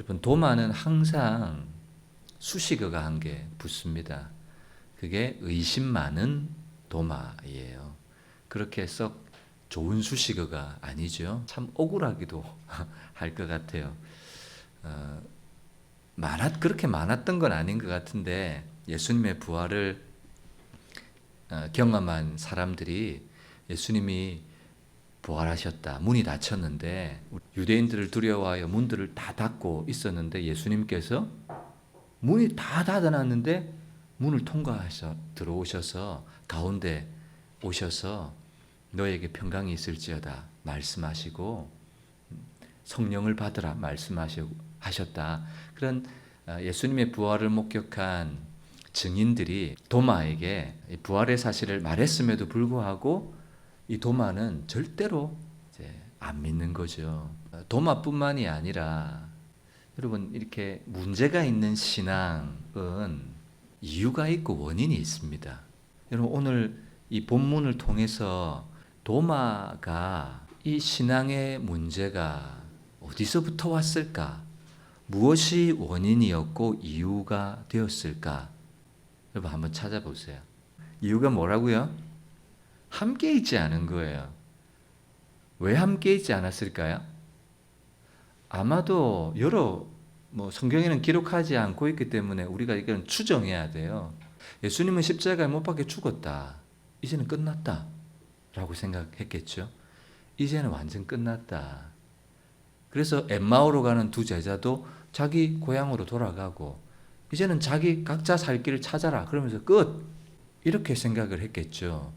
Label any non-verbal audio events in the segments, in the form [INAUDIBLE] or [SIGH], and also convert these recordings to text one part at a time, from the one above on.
여러분 도마는 항상 수식어가 한 개 붙습니다. 그게 의심 많은 도마이에요. 그렇게 썩 좋은 수식어가 아니죠. 참 억울하기도 [LAUGHS] 할 것 같아요. 어, 많았 그렇게 많았던 건 아닌 것 같은데 예수님의 부활을 어, 경험한 사람들이 예수님이 부활하셨다. 문이 닫혔는데 유대인들을 두려워하여 문들을 다 닫고 있었는데 예수님께서 문이 다 닫아놨는데 문을 통과하셔 들어오셔서 가운데 오셔서 너에게 평강이 있을지어다 말씀하시고 성령을 받으라 말씀하셨다. 그런 아, 예수님의 부활을 목격한 증인들이 도마에게 이 부활의 사실을 말했음에도 불구하고 이 도마는 절대로 안 믿는 거죠. 도마뿐만이 아니라 여러분 이렇게 문제가 있는 신앙은 이유가 있고 원인이 있습니다. 여러분 오늘 이 본문을 통해서 도마가 이 신앙의 문제가 어디서부터 왔을까? 무엇이 원인이었고 이유가 되었을까? 여러분 한번 찾아보세요. 이유가 뭐라고요? 함께 있지 않은 거예요. 왜 함께 있지 않았을까요? 아마도 여러 뭐 성경에는 기록하지 않고 있기 때문에 우리가 이건 추정해야 돼요. 예수님은 십자가에 못 박혀 죽었다. 이제는 끝났다. 라고 생각했겠죠. 이제는 완전 끝났다. 그래서 엠마오로 가는 두 제자도 자기 고향으로 돌아가고 이제는 자기 각자 살 길을 찾아라. 그러면서 끝. 이렇게 생각을 했겠죠.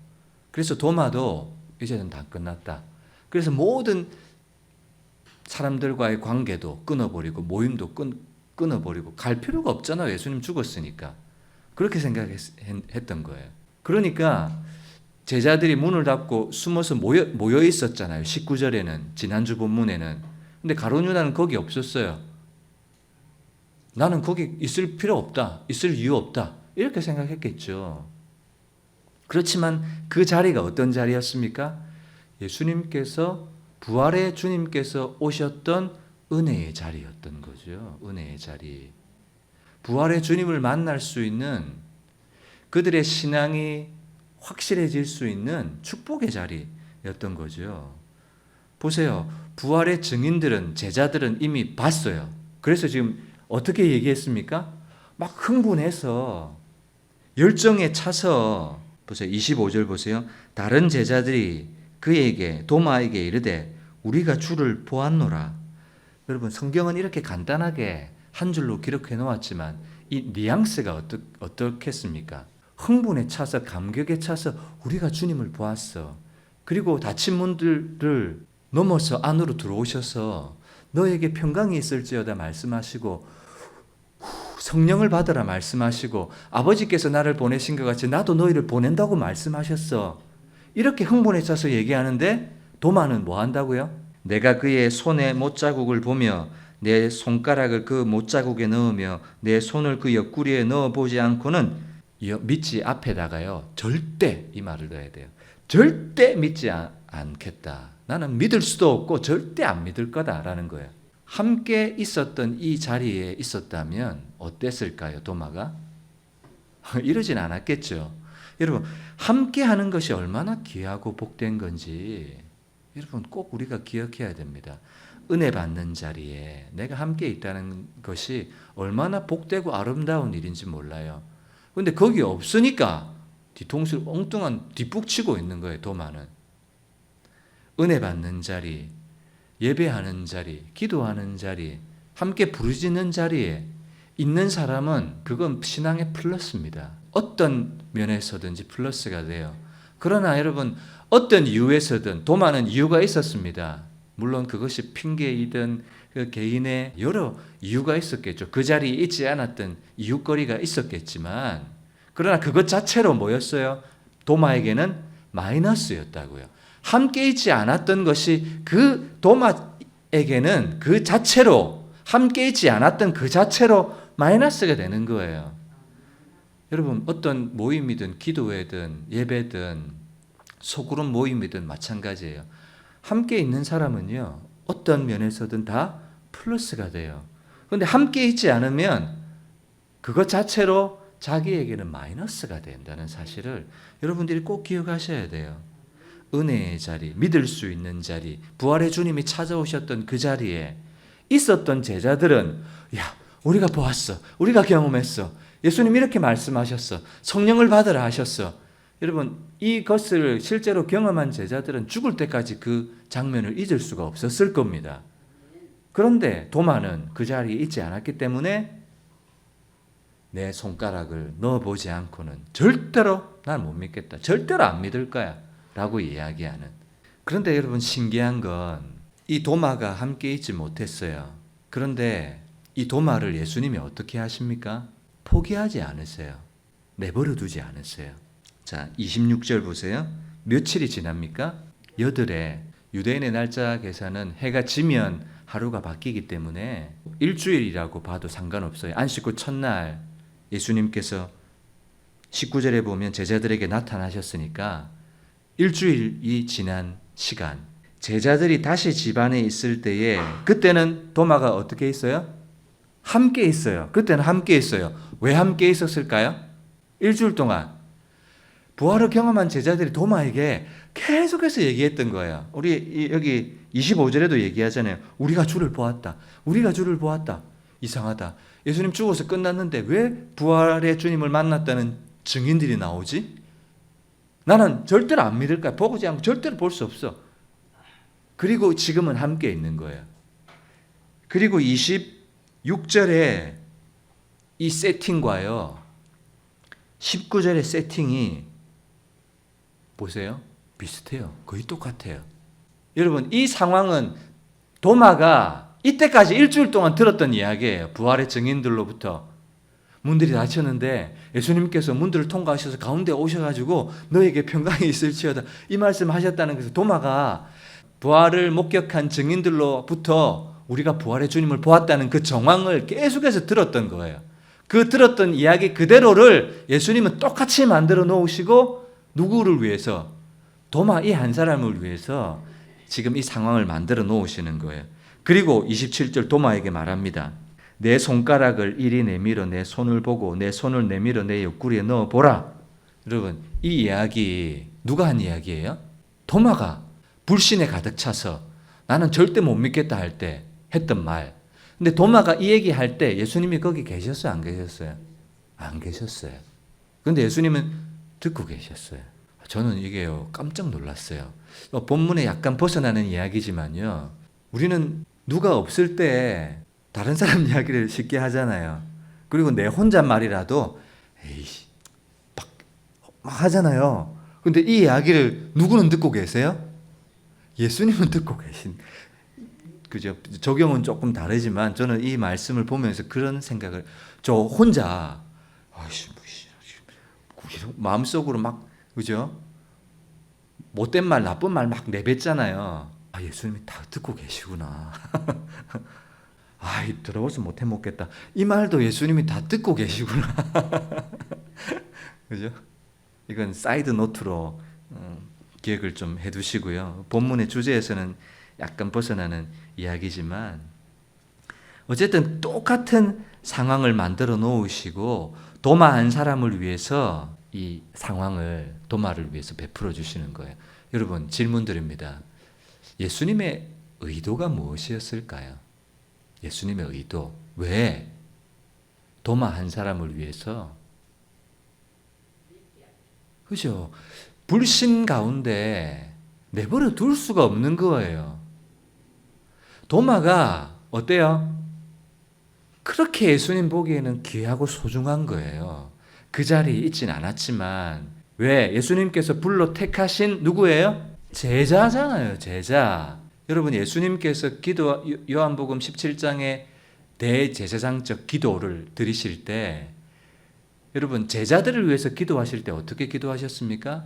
그래서 도마도 이제는 다 끝났다. 그래서 모든 사람들과의 관계도 끊어버리고 모임도 끊, 끊어버리고 갈 필요가 없잖아요. 예수님 죽었으니까. 그렇게 생각했던 거예요. 그러니까 제자들이 문을 닫고 숨어서 모여, 모여 있었잖아요. 19절에는, 지난주 본문에는. 근데 가론유다는 거기 없었어요. 나는 거기 있을 필요 없다. 있을 이유 없다. 이렇게 생각했겠죠. 그렇지만 그 자리가 어떤 자리였습니까? 예수님께서 부활의 주님께서 오셨던 은혜의 자리였던 거죠. 은혜의 자리. 부활의 주님을 만날 수 있는 그들의 신앙이 확실해질 수 있는 축복의 자리였던 거죠. 보세요. 부활의 증인들은, 제자들은 이미 봤어요. 그래서 지금 어떻게 얘기했습니까? 막 흥분해서 열정에 차서 보세요. 25절 보세요. 다른 제자들이 그에게 도마에게 이르되 우리가 주를 보았노라. 여러분 성경은 이렇게 간단하게 한 줄로 기록해 놓았지만 이 뉘앙스가 어떻, 어떻겠습니까? 흥분에 차서 감격에 차서 우리가 주님을 보았어. 그리고 닫힌 문들을 넘어서 안으로 들어오셔서 너에게 평강이 있을지어다 말씀하시고 성령을 받으라 말씀하시고 아버지께서 나를 보내신 것 같이 나도 너희를 보낸다고 말씀하셨어. 이렇게 흥분에 차서 얘기하는데 도마는 뭐 한다고요? 내가 그의 손에 못자국을 보며 내 손가락을 그 못자국에 넣으며 내 손을 그 옆구리에 넣어 보지 않고는 믿지 앞에다가요. 절대 이 말을 넣어야 돼요. 절대 믿지 않겠다. 나는 믿을 수도 없고 절대 안 믿을 거다라는 거예요. 함께 있었던 이 자리에 있었다면 어땠을까요, 도마가? [LAUGHS] 이러진 않았겠죠. 여러분, 함께 하는 것이 얼마나 귀하고 복된 건지 여러분 꼭 우리가 기억해야 됩니다. 은혜 받는 자리에 내가 함께 있다는 것이 얼마나 복되고 아름다운 일인지 몰라요. 근데 거기 없으니까 뒤통수를 엉뚱한 뒷북치고 있는 거예요, 도마는. 은혜 받는 자리, 예배하는 자리, 기도하는 자리, 함께 부르짖는 자리에 있는 사람은 그건 신앙의 플러스입니다. 어떤 면에서든지 플러스가 돼요. 그러나 여러분 어떤 이유에서든 도마는 이유가 있었습니다. 물론 그것이 핑계이든 그 개인의 여러 이유가 있었겠죠. 그 자리에 있지 않았던 이유거리가 있었겠지만 그러나 그것 자체로 뭐였어요? 도마에게는 마이너스였다고요. 함께 있지 않았던 것이 그 도마에게는 그 자체로 함께 있지 않았던 그 자체로 마이너스가 되는 거예요. 여러분 어떤 모임이든 기도회든 예배든 소그룹 모임이든 마찬가지예요. 함께 있는 사람은요 어떤 면에서든 다 플러스가 돼요. 근데 함께 있지 않으면 그것 자체로 자기에게는 마이너스가 된다는 사실을 여러분들이 꼭 기억하셔야 돼요. 은혜의 자리, 믿을 수 있는 자리, 부활의 주님이 찾아오셨던 그 자리에 있었던 제자들은 야, 우리가 보았어. 우리가 경험했어. 예수님 이렇게 말씀하셨어. 성령을 받으라 하셨어. 여러분, 이것을 실제로 경험한 제자들은 죽을 때까지 그 장면을 잊을 수가 없었을 겁니다. 그런데 도마는 그 자리에 있지 않았기 때문에 내 손가락을 넣어보지 않고는 절대로 난 못 믿겠다. 절대로 안 믿을 거야. 라고 이야기하는. 그런데 여러분 신기한 건 이 도마가 함께 있지 못했어요. 그런데 이 도마를 예수님이 어떻게 하십니까? 포기하지 않으세요. 내버려 두지 않으세요. 자, 26절 보세요. 며칠이 지납니까? 여들에 유대인의 날짜 계산은 해가 지면 하루가 바뀌기 때문에 일주일이라고 봐도 상관없어요. 안식 후 첫날 예수님께서 19절에 보면 제자들에게 나타나셨으니까 일주일이 지난 시간 제자들이 다시 집안에 있을 때에 그때는 도마가 어떻게 있어요? 함께 있어요. 그때는 함께 있어요. 왜 함께 있었을까요? 일주일 동안 부활을 경험한 제자들이 도마에게 계속해서 얘기했던 거예요. 우리 이- 여기 25절에도 얘기하잖아요. 우리가 주를 보았다. 우리가 주를 보았다. 이상하다. 예수님 죽어서 끝났는데 왜 부활의 주님을 만났다는 증인들이 나오지? 나는 절대로 안 믿을 거야. 보지 않고 절대로 볼 수 없어. 그리고 지금은 함께 있는 거예요. 그리고 26절에 이 세팅과요. 19절의 세팅이 보세요. 비슷해요. 거의 똑같아요. 여러분, 이 상황은 도마가 이때까지 일주일 동안 들었던 이야기예요. 부활의 증인들로부터. 문들이 닫혔는데 예수님께서 문들을 통과하셔서 가운데 오셔가지고 너에게 평강이 있을지어다. 이 말씀 하셨다는 것은 도마가 부활을 목격한 증인들로부터 우리가 부활의 주님을 보았다는 그 정황을 계속해서 들었던 거예요. 그 들었던 이야기 그대로를 예수님은 똑같이 만들어 놓으시고 누구를 위해서 도마 이 한 사람을 위해서 지금 이 상황을 만들어 놓으시는 거예요. 그리고 27절 도마에게 말합니다. 내 손가락을 이리 내밀어 내 손을 보고 내 손을 내밀어 내 옆구리에 넣어 보라. 여러분, 이 이야기 누가 한 이야기예요? 도마가 불신에 가득 차서 나는 절대 못 믿겠다 할 때 했던 말. 근데 도마가 이 얘기 할 때 예수님이 거기 계셨어요? 안 계셨어요? 안 계셨어요. 근데 예수님은 듣고 계셨어요. 저는 이게요, 깜짝 놀랐어요. 어, 본문에 약간 벗어나는 이야기지만요. 우리는 누가 없을 때 다른 사람 [LAUGHS] 이야기를 쉽게 하잖아요. 그리고 내 혼잣말이라도 에이씨, 막, 막 하잖아요. 근데 이 이야기를 누구는 듣고 계세요? 예수님은 듣고 계신. 그죠? 적용은 조금 다르지만 저는 이 말씀을 보면서 그런 생각을 저 혼자 아이씨 뭐, 마음속으로 막 그죠? 못된 말 나쁜 말 막 내뱉잖아요. 아 예수님이 다 듣고 계시구나. [LAUGHS] 아이 들어보지 못해 먹겠다. 이 말도 예수님이 다 듣고 계시구나. [LAUGHS] 그죠? 이건 사이드 노트로 음, 기억을 좀 해두시고요. 본문의 주제에서는 약간 벗어나는 이야기지만 어쨌든 똑같은 상황을 만들어 놓으시고 도마 한 사람을 위해서 이 상황을 도마를 위해서 베풀어 주시는 거예요. 여러분 질문 드립니다. 예수님의 의도가 무엇이었을까요? 예수님의 의도 왜 도마 한 사람을 위해서 그죠? 불신 가운데 내버려 둘 수가 없는 거예요. 도마가 어때요? 그렇게 예수님 보기에는 귀하고 소중한 거예요. 그 자리에 있진 않았지만 왜 예수님께서 불러 택하신 누구예요? 제자잖아요, 제자. 여러분 예수님께서 기도 요한복음 17장에 대제사장적 기도를 드리실 때 여러분 제자들을 위해서 기도하실 때 어떻게 기도하셨습니까?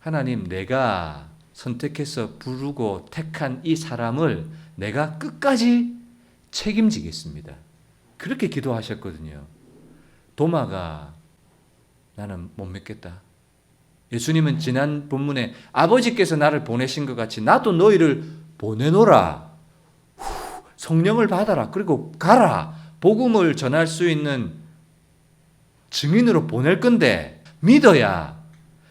하나님 내가 선택해서 부르고 택한 이 사람을 내가 끝까지 책임지겠습니다. 그렇게 기도하셨거든요. 도마가 나는 못 믿겠다. 예수님은 지난 본문에 아버지께서 나를 보내신 것 같이 나도 너희를 보내노라. 후, 성령을 받아라. 그리고 가라. 복음을 전할 수 있는 증인으로 보낼 건데 믿어야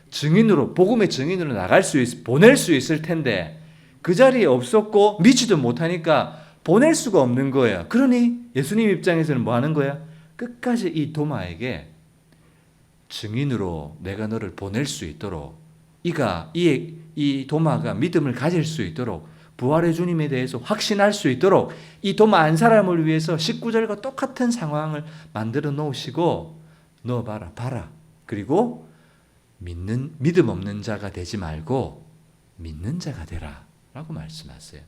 증인으로 복음의 증인으로 나갈 수 있, 보낼 수 있을 텐데 그 자리에 없었고 믿지도 못하니까 보낼 수가 없는 거예요. 그러니 예수님 입장에서는 뭐 하는 거야? 끝까지 이 도마에게 증인으로 내가 너를 보낼 수 있도록 이가 이, 이 도마가 믿음을 가질 수 있도록 부활의 주님에 대해서 확신할 수 있도록 이 도마 안 사람을 위해서 19절과 똑같은 상황을 만들어 놓으시고 넣어봐라 봐라 그리고 믿는 믿음 없는 자가 되지 말고 믿는 자가 되라라고 말씀하세요.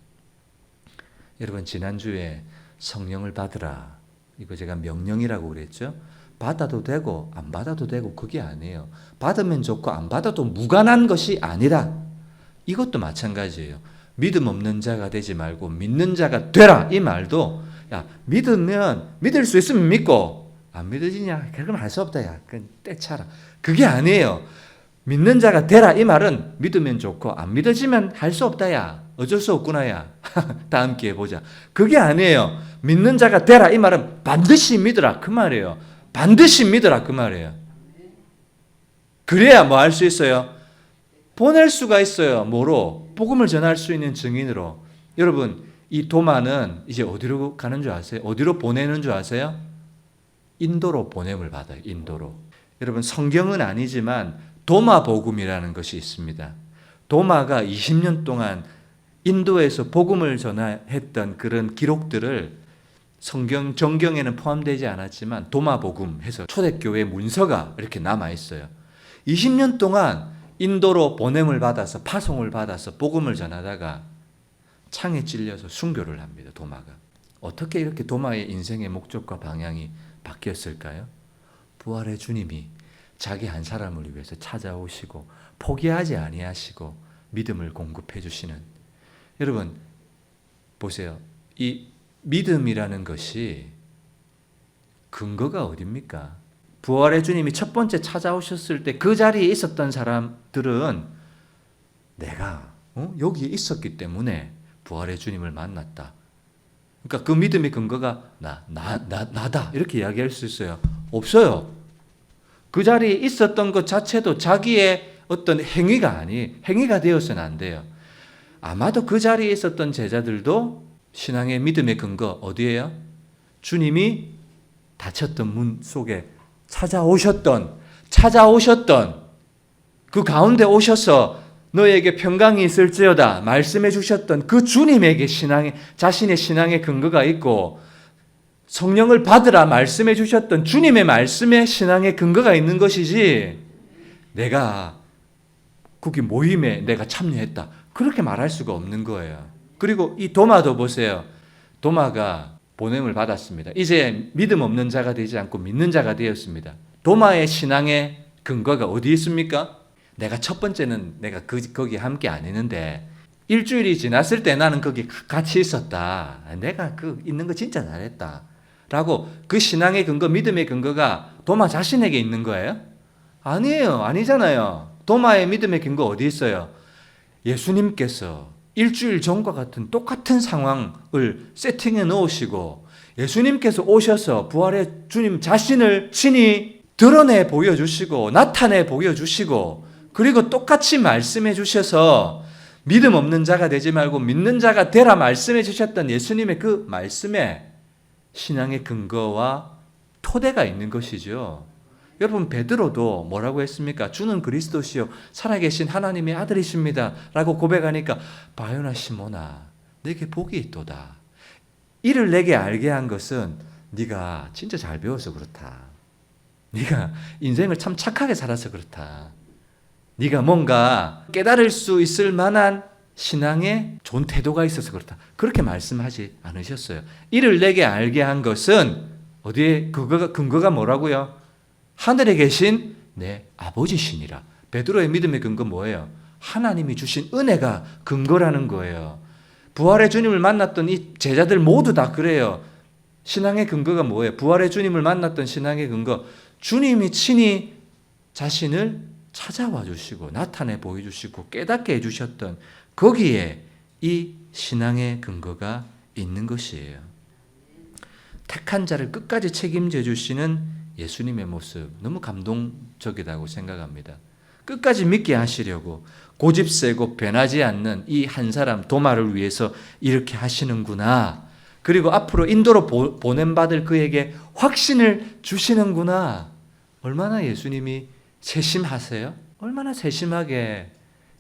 여러분 지난주에 성령을 받으라 이거 제가 명령이라고 그랬죠. 받아도 되고 안 받아도 되고 그게 아니에요. 받으면 좋고 안 받아도 무관한 것이 아니라 이것도 마찬가지예요. 믿음 없는 자가 되지 말고 믿는 자가 되라 이 말도 야 믿으면 믿을 수 있으면 믿고 안 믿어지냐 그럼 할수 없다 야 그건 떼차라 그게 아니에요. 믿는 자가 되라 이 말은 믿으면 좋고 안 믿어지면 할 수 없다 야 어쩔 수 없구나 야 [LAUGHS] 다음 기회에 보자 그게 아니에요. 믿는 자가 되라 이 말은 반드시 믿으라 그 말이에요. 반드시 믿으라 그 말이에요. 그래야 뭐 할 수 있어요? 보낼 수가 있어요. 뭐로? 복음을 전할 수 있는 증인으로. 여러분, 이 도마는 이제 어디로 가는 줄 아세요? 어디로 보내는 줄 아세요? 인도로 보냄을 받아요. 인도로. 여러분, 성경은 아니지만 도마 복음이라는 것이 있습니다. 도마가 20년 동안 인도에서 복음을 전했던 그런 기록들을 성경 정경에는 포함되지 않았지만 도마 복음 해서 초대교회 문서가 이렇게 남아 있어요. 20년 동안 인도로 보냄을 받아서 파송을 받아서 복음을 전하다가 창에 찔려서 순교를 합니다. 도마가 어떻게 이렇게 도마의 인생의 목적과 방향이 바뀌었을까요? 부활의 주님이 자기 한 사람을 위해서 찾아오시고 포기하지 아니하시고 믿음을 공급해 주시는 여러분 보세요. 이 믿음이라는 것이 근거가 어딥니까? 부활의 주님이 첫 번째 찾아오셨을 때 그 자리에 있었던 사람들은 내가 어? 여기에 있었기 때문에 부활의 주님을 만났다. 그러니까 그 믿음의 근거가 나, 나, 나, 나다. 이렇게 이야기할 수 있어요. 없어요. 그 자리에 있었던 것 자체도 자기의 어떤 행위가 아니, 행위가 되어서는 안 돼요. 아마도 그 자리에 있었던 제자들도 신앙의 믿음의 근거 어디예요? 주님이 닫혔던 문 속에 찾아오셨던 찾아오셨던 그 가운데 오셔서 너에게 평강이 있을지어다 말씀해 주셨던 그 주님에게 신앙의 자신의 신앙의 근거가 있고 성령을 받으라 말씀해 주셨던 주님의 말씀에 신앙의 근거가 있는 것이지 내가 거기 모임에 내가 참여했다 그렇게 말할 수가 없는 거예요. 그리고 이 도마도 보세요. 도마가 보냄을 받았습니다. 이제 믿음 없는 자가 되지 않고 믿는 자가 되었습니다. 도마의 신앙의 근거가 어디 있습니까? 내가 첫 번째는 내가 그, 거기 함께 안 했는데 일주일이 지났을 때 나는 거기 같이 있었다. 내가 그 있는 거 진짜 잘했다. 라고 그 신앙의 근거, 믿음의 근거가 도마 자신에게 있는 거예요? 아니에요. 아니잖아요. 도마의 믿음의 근거 어디 있어요? 예수님께서 일주일 전과 같은 똑같은 상황을 세팅해 놓으시고 예수님께서 오셔서 부활의 주님 자신을 친히 드러내 보여주시고 나타내 보여주시고 그리고 똑같이 말씀해 주셔서 믿음 없는 자가 되지 말고 믿는 자가 되라 말씀해 주셨던 예수님의 그 말씀에 신앙의 근거와 토대가 있는 것이죠. 여러분 베드로도 뭐라고 했습니까? 주는 그리스도시요 살아계신 하나님의 아들이십니다. 라고 고백하니까 바요나 시모나 내게 복이 있도다. 이를 내게 알게 한 것은 네가 진짜 잘 배워서 그렇다. 네가 인생을 참 착하게 살아서 그렇다. 네가 뭔가 깨달을 수 있을 만한 신앙의 좋은 태도가 있어서 그렇다. 그렇게 말씀하지 않으셨어요. 이를 내게 알게 한 것은 어디에 그거가 근거가 뭐라고요? 하늘에 계신 내 아버지시니라. 베드로의 믿음의 근거 뭐예요? 하나님이 주신 은혜가 근거라는 거예요. 부활의 주님을 만났던 이 제자들 모두 다 그래요. 신앙의 근거가 뭐예요? 부활의 주님을 만났던 신앙의 근거. 주님이 친히 자신을 찾아와 주시고 나타내 보여 주시고 깨닫게 해 주셨던 거기에 이 신앙의 근거가 있는 것이에요. 택한 자를 끝까지 책임져 주시는 예수님의 모습 너무 감동적이라고 생각합니다. 끝까지 믿게 하시려고 고집 세고 변하지 않는 이 한 사람 도마를 위해서 이렇게 하시는구나. 그리고 앞으로 인도로 보, 보냄받을 그에게 확신을 주시는구나. 얼마나 예수님이 세심하세요? 얼마나 세심하게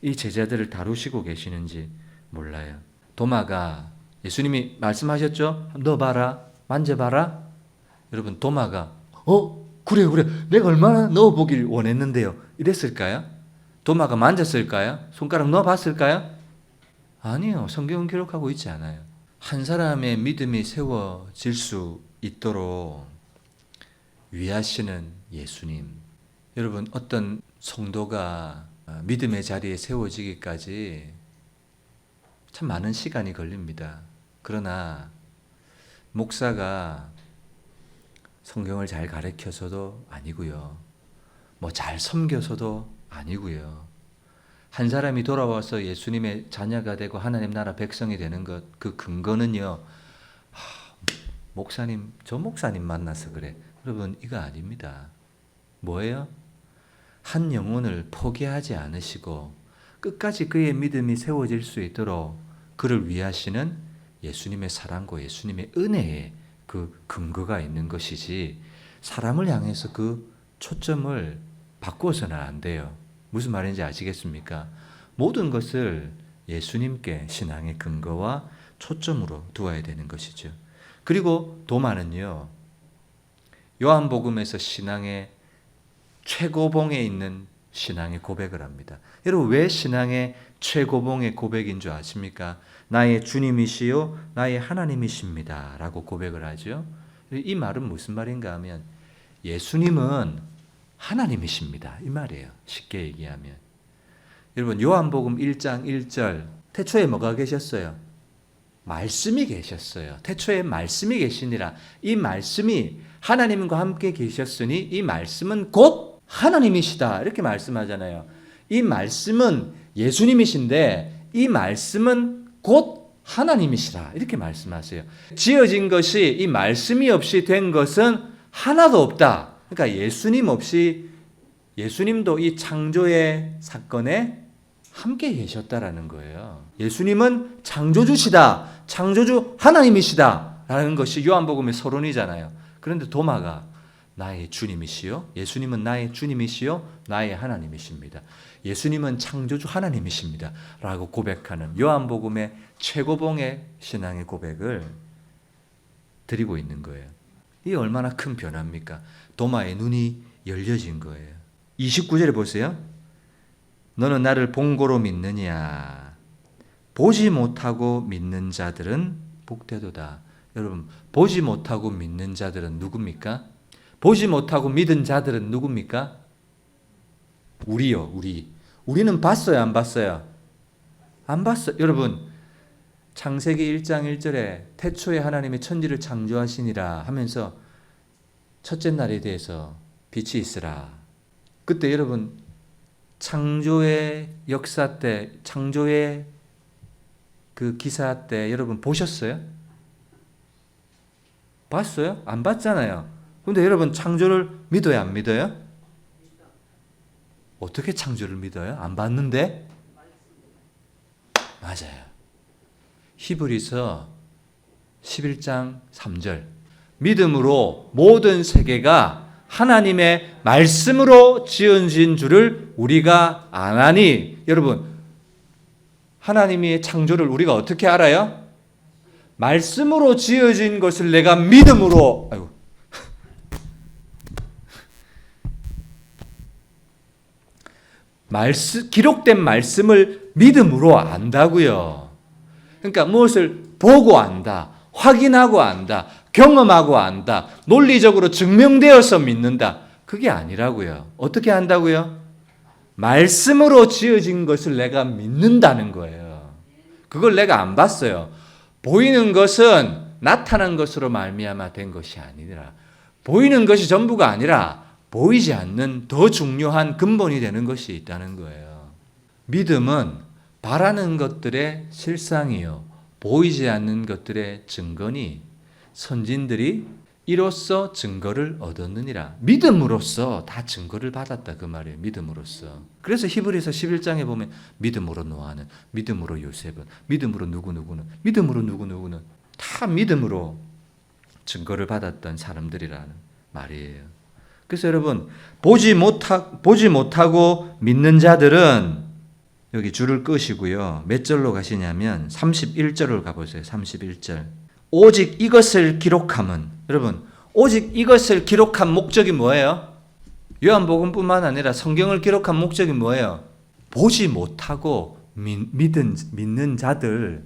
이 제자들을 다루시고 계시는지 몰라요. 도마가 예수님이 말씀하셨죠? 너 봐라, 만져봐라. 여러분 도마가 어 그래 그래 내가 얼마나 넣어보길 원했는데요. 이랬을까요? 도마가 만졌을까요? 손가락 넣어봤을까요? 아니요. 성경은 기록하고 있지 않아요. 한 사람의 믿음이 세워질 수 있도록 위하시는 예수님. 여러분 어떤 성도가 믿음의 자리에 세워지기까지 참 많은 시간이 걸립니다. 그러나 목사가 성경을 잘 가르쳐서도 아니고요. 뭐 잘 섬겨서도 아니고요. 한 사람이 돌아와서 예수님의 자녀가 되고 하나님 나라 백성이 되는 것 그 근거는요. 하, 목사님 저 목사님 만나서 그래. 여러분 이거 아닙니다. 뭐예요? 한 영혼을 포기하지 않으시고 끝까지 그의 믿음이 세워질 수 있도록 그를 위하시는 예수님의 사랑과 예수님의 은혜에 그 근거가 있는 것이지 사람을 향해서 그 초점을 바꾸어서는 안 돼요. 무슨 말인지 아시겠습니까? 모든 것을 예수님께 신앙의 근거와 초점으로 두어야 되는 것이죠. 그리고 도마는요. 요한복음에서 신앙의 최고봉에 있는 신앙의 고백을 합니다. 여러분 왜 신앙의 최고봉의 고백인 줄 아십니까? 나의 주님이시요 나의 하나님이십니다. 라고 고백을 하죠. 이 말은 무슨 말인가 하면 예수님은 하나님이십니다. 이 말이에요. 쉽게 얘기하면. 여러분 요한복음 1장 1절 태초에 뭐가 계셨어요? 말씀이 계셨어요. 태초에 말씀이 계시니라. 이 말씀이 하나님과 함께 계셨으니 이 말씀은 곧 하나님이시다. 이렇게 말씀하잖아요. 이 말씀은 예수님이신데 이 말씀은 곧 하나님이시라. 이렇게 말씀하세요. 지어진 것이 이 말씀이 없이 된 것은 하나도 없다. 그러니까 예수님 없이 예수님도 이 창조의 사건에 함께 계셨다라는 거예요. 예수님은 창조주시다. 창조주 하나님이시다. 라는 것이 요한복음의 서론이잖아요. 그런데 도마가 나의 주님이시요. 예수님은 나의 주님이시요. 나의 하나님이십니다. 예수님은 창조주 하나님이십니다. 라고 고백하는 요한복음의 최고봉의 신앙의 고백을 드리고 있는 거예요. 이 얼마나 큰 변화입니까? 도마의 눈이 열려진 거예요. 29절에 보세요. 너는 나를 본고로 믿느냐? 보지 못하고 믿는 자들은 복되도다. 여러분, 보지 못하고 믿는 자들은 누굽니까? 보지 못하고 믿은 자들은 누굽니까? 우리요, 우리. 우리는 봤어요, 안 봤어요? 안 봤어요. 여러분, 창세기 1장 1절에 태초에 하나님이 천지를 창조하시니라 하면서 첫째 날에 대해서 빛이 있으라. 그때 여러분 창조의 역사 때, 창조의 그 기사 때 여러분 보셨어요? 봤어요? 안 봤잖아요. 근데 여러분 창조를 믿어요, 안 믿어요? 어떻게 창조를 믿어요? 안 봤는데? 맞아요. 히브리서 11장 3절. 믿음으로 모든 세계가 하나님의 말씀으로 지어진 줄을 우리가 아나니 여러분 하나님의 창조를 우리가 어떻게 알아요? 말씀으로 지어진 것을 내가 믿음으로 아이고 말씀 기록된 말씀을 믿음으로 안다고요. 그러니까 무엇을 보고 안다, 확인하고 안다, 경험하고 안다, 논리적으로 증명되어서 믿는다. 그게 아니라고요. 어떻게 한다고요? 말씀으로 지어진 것을 내가 믿는다는 거예요. 그걸 내가 안 봤어요. 보이는 것은 나타난 것으로 말미암아 된 것이 아니라 보이는 것이 전부가 아니라 보이지 않는 더 중요한 근본이 되는 것이 있다는 거예요. 믿음은 바라는 것들의 실상이요. 보이지 않는 것들의 증거니 선진들이 이로써 증거를 얻었느니라. 믿음으로써 다 증거를 받았다 그 말이에요. 믿음으로써. 그래서 히브리서 11장에 보면 믿음으로 노아는, 믿음으로 요셉은, 믿음으로 누구누구는, 믿음으로 누구누구는 다 믿음으로 증거를 받았던 사람들이라는 말이에요. 그래서 여러분 보지 못하 보지 못하고 믿는 자들은 여기 줄을 끄시고요. 몇 절로 가시냐면 31절을 가 보세요. 31절. 오직 이것을 기록함은 여러분 오직 이것을 기록한 목적이 뭐예요? 요한복음뿐만 아니라 성경을 기록한 목적이 뭐예요? 보지 못하고 믿, 믿은, 믿는 자들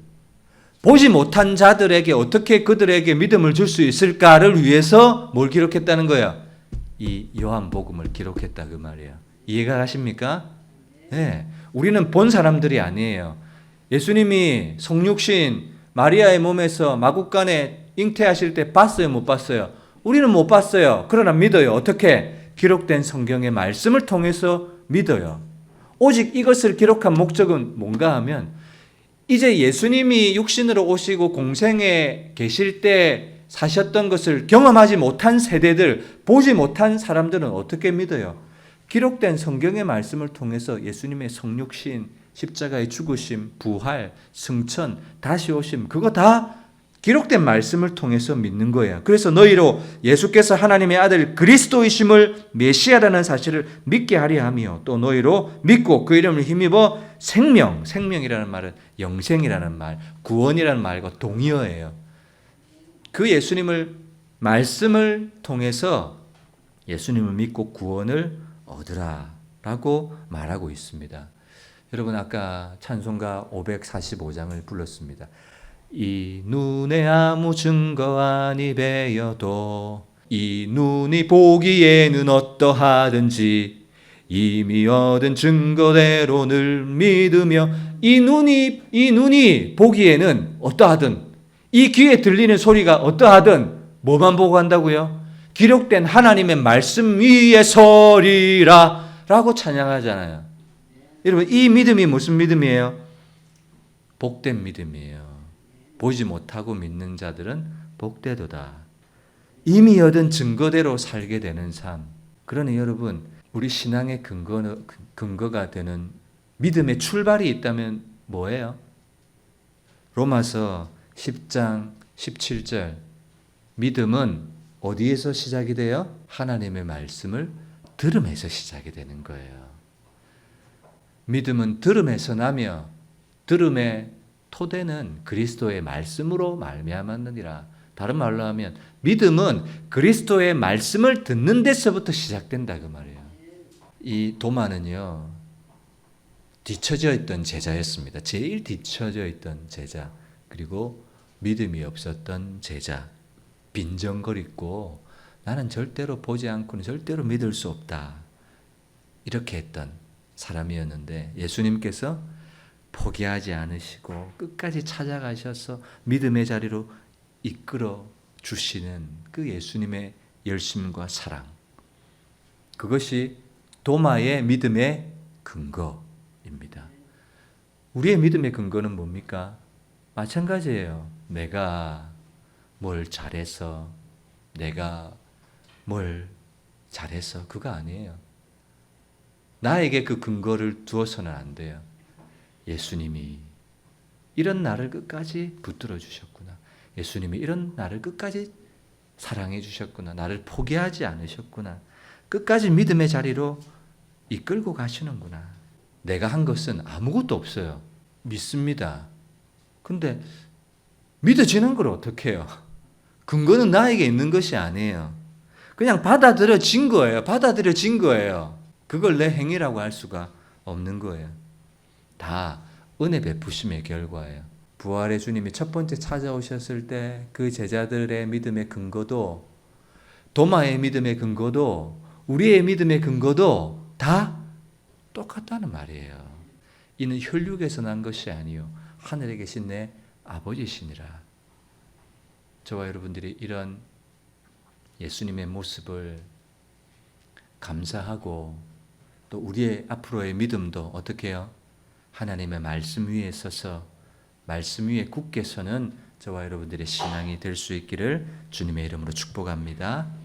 보지 못한 자들에게 어떻게 그들에게 믿음을 줄 수 있을까를 위해서 뭘 기록했다는 거야? 이 요한복음을 기록했다 그 말이야. 이해가 가십니까? 네. 우리는 본 사람들이 아니에요. 예수님이 성육신 마리아의 몸에서 마국간에 잉태하실 때 봤어요, 못 봤어요? 우리는 못 봤어요. 그러나 믿어요. 어떻게? 기록된 성경의 말씀을 통해서 믿어요. 오직 이것을 기록한 목적은 뭔가 하면 이제 예수님이 육신으로 오시고 공생에 계실 때 사셨던 것을 경험하지 못한 세대들, 보지 못한 사람들은 어떻게 믿어요? 기록된 성경의 말씀을 통해서 예수님의 성육신, 십자가의 죽으심, 부활, 승천, 다시 오심, 그거 다 기록된 말씀을 통해서 믿는 거예요. 그래서 너희로 예수께서 하나님의 아들 그리스도이심을 메시아라는 사실을 믿게 하려 하며 또 너희로 믿고 그 이름을 힘입어 생명, 생명이라는 말은 영생이라는 말, 구원이라는 말과 동의어예요. 그 예수님을 말씀을 통해서 예수님을 믿고 구원을 얻으라라고 말하고 있습니다. 여러분 아까 찬송가 545장을 불렀습니다. 이 눈에 아무 증거 아니 배여도 이 눈이 보기에는 어떠하든지 이미 얻은 증거대로 늘 믿으며 이 눈이 이 눈이 보기에는 어떠하든 이 귀에 들리는 소리가 어떠하든 뭐만 보고 한다고요? 기록된 하나님의 말씀 위에 서리라 라고 찬양하잖아요. 여러분 이 믿음이 무슨 믿음이에요? 복된 믿음이에요. 보지 못하고 믿는 자들은 복되도다. 이미 얻은 증거대로 살게 되는 삶. 그러니 여러분, 우리 신앙의 근거, 근거가 되는 믿음의 출발이 있다면 뭐예요? 로마서 10장 17절. 믿음은 어디에서 시작이 돼요? 하나님의 말씀을 들음에서 시작이 되는 거예요. 믿음은 들음에서 나며 들음의 토대는 그리스도의 말씀으로 말미암았느니라. 다른 말로 하면 믿음은 그리스도의 말씀을 듣는 데서부터 시작된다 그 말이에요. 이 도마는요 뒤처져 있던 제자였습니다. 제일 뒤처져 있던 제자 그리고 믿음이 없었던 제자 빈정거리고 나는 절대로 보지 않고는 절대로 믿을 수 없다 이렇게 했던 사람이었는데 예수님께서 포기하지 않으시고 끝까지 찾아가셔서 믿음의 자리로 이끌어 주시는 그 예수님의 열심과 사랑. 그것이 도마의 믿음의 근거입니다. 우리의 믿음의 근거는 뭡니까? 마찬가지예요. 내가 뭘 잘해서, 내가 뭘 잘해서, 그거 아니에요. 나에게 그 근거를 두어서는 안 돼요. 예수님이 이런 나를 끝까지 붙들어 주셨구나. 예수님이 이런 나를 끝까지 사랑해 주셨구나. 나를 포기하지 않으셨구나. 끝까지 믿음의 자리로 이끌고 가시는구나. 내가 한 것은 아무것도 없어요. 믿습니다. 근데 믿어지는 걸 어떻게 해요? 근거는 나에게 있는 것이 아니에요. 그냥 받아들여진 거예요. 받아들여진 거예요. 그걸 내 행위라고 할 수가 없는 거예요. 다 은혜 베푸심의 결과예요. 부활의 주님이 첫 번째 찾아오셨을 때 그 제자들의 믿음의 근거도 도마의 믿음의 근거도 우리의 믿음의 근거도 다 똑같다는 말이에요. 이는 혈육에서 난 것이 아니요 하늘에 계신 내 아버지시니라. 저와 여러분들이 이런 예수님의 모습을 감사하고 또 우리의 앞으로의 믿음도 어떻게 해요? 하나님의 말씀 위에 서서 말씀 위에 굳게 서는 저와 여러분들의 신앙이 될 수 있기를 주님의 이름으로 축복합니다.